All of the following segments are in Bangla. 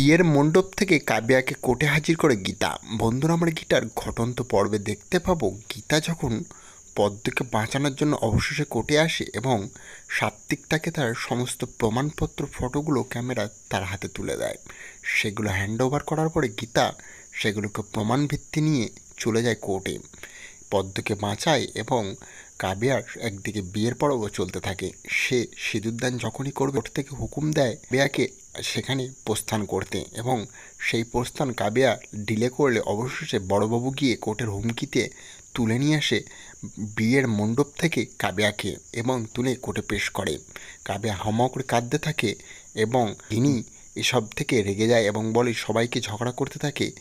বিয়ের মণ্ডপ থেকে কাব্যাকে কোর্টে হাজির করে গীতা। বন্ধুরা, আমরা গীতার ঘটন্ত পর্বে দেখতে পাবো গীতা যখন পদ্মকে বাঁচানোর জন্য অবশেষে কোর্টে আসে এবং সাত্বিক তাকে তার সমস্ত প্রমাণপত্র, ফটোগুলো ক্যামেরা তার হাতে তুলে দেয়। সেগুলো হ্যান্ড ওভার করার পরে গীতা সেগুলোকে প্রমাণ ভিত্তি নিয়ে চলে যায় কোর্টে। পদ্মকে বাঁচায় এবং কাবিয়ার একদিকে বিয়ের পরবও চলতে থাকে। সে সিঁদুরদান যখনই করবে ওর থেকে হুকুম দেয় কাবিয়াকে সেখানে প্রস্থান করতে এবং সেই প্রস্থান কাবিয়া ডিলে করলে অবশেষে বড়বাবু গিয়ে কোর্টের হুমকিতে তুলে নিয়ে আসে বিয়ের মণ্ডপ থেকে কাবিয়াকে এবং তুলে কোর্টে পেশ করে। কাবিয়া হামা করে কাঁদতে থাকে এবং তিনি এসব থেকে রেগে যায় এবং বলে, সবাইকে ঝগড়া করতে থাকে।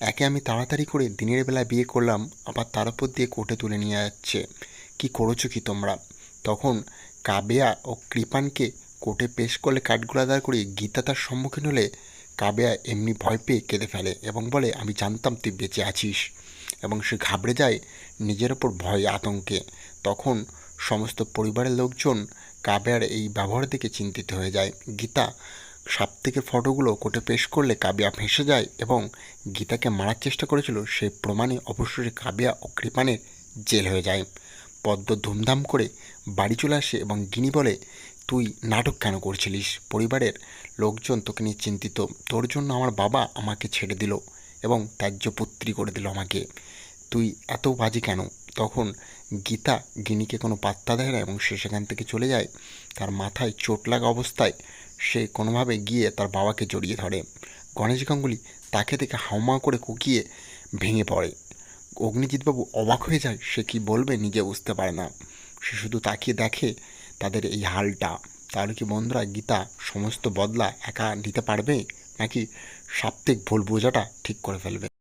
একে আমি তাড়াতাড়ি করে দিনের বেলা বিয়ে করলাম, আবার তার উপর দিয়ে কোর্টে তুলে নিয়ে যাচ্ছে। কি করেছ কি তোমরা? তখন কাবেয়া ও কৃপানকে কোর্টে পেশ করলে কাঠগোলা দাঁড় করে গীতা তার সম্মুখীন হলে কাবেয়া এমনি ভয় পেয়ে কেঁদে ফেলে এবং বলে, আমি জানতাম তুই বেঁচে আছিস। এবং সে ঘাবড়ে যায় নিজের ওপর ভয় আতঙ্কে। তখন সমস্ত পরিবারের লোকজন কাবেয়ার এই ব্যবহার দেখে চিন্তিত হয়ে যায়। গীতা সাপ্তাহিকের ফটোগুলো কোর্টে পেশ করলে কাবিয়া ফেঁসে যায় এবং গীতাকে মারার চেষ্টা করেছিল সেই প্রমাণে অবশ্যই কাবিয়া ও কৃপানের জেল হয়ে যায়। পদ্ম ধুমধাম করে বাড়ি চলে আসে এবং গিনি বলে, তুই নাটক কেন করছিলিস? পরিবারের লোকজন তোকে নিয়ে চিন্তিত। তোর জন্য আমার বাবা আমাকে ছেড়ে দিল এবং ত্যায্য পুত্রী করে দিল আমাকে। তুই এত বাজি কেন? তখন গীতা গিনিকে কোনো পাত্তা দেয় না এবং সে সেখান থেকে চলে যায়। তার মাথায় চোট লাগা অবস্থায় সে কোনোভাবে গিয়ে তার বাবাকে জড়িয়ে ধরে। গণেশ গাঙ্গুলি তাকে দেখে হাউমা করে কুকিয়ে ভেঙে পড়ে। অগ্নিজিৎবাবু অবাক হয়ে যায়, সে কি বলবে নিজে বুঝতে পারে না। সে শুধু তাকিয়ে দেখে তাদের এই হালটা। তাহলে কি বন্ধুরা গীতা সমস্ত বদলা একা নিতে পারবে? নাকি সাপ্তিক ভুল বোঝাটা ঠিক করে ফেলবে?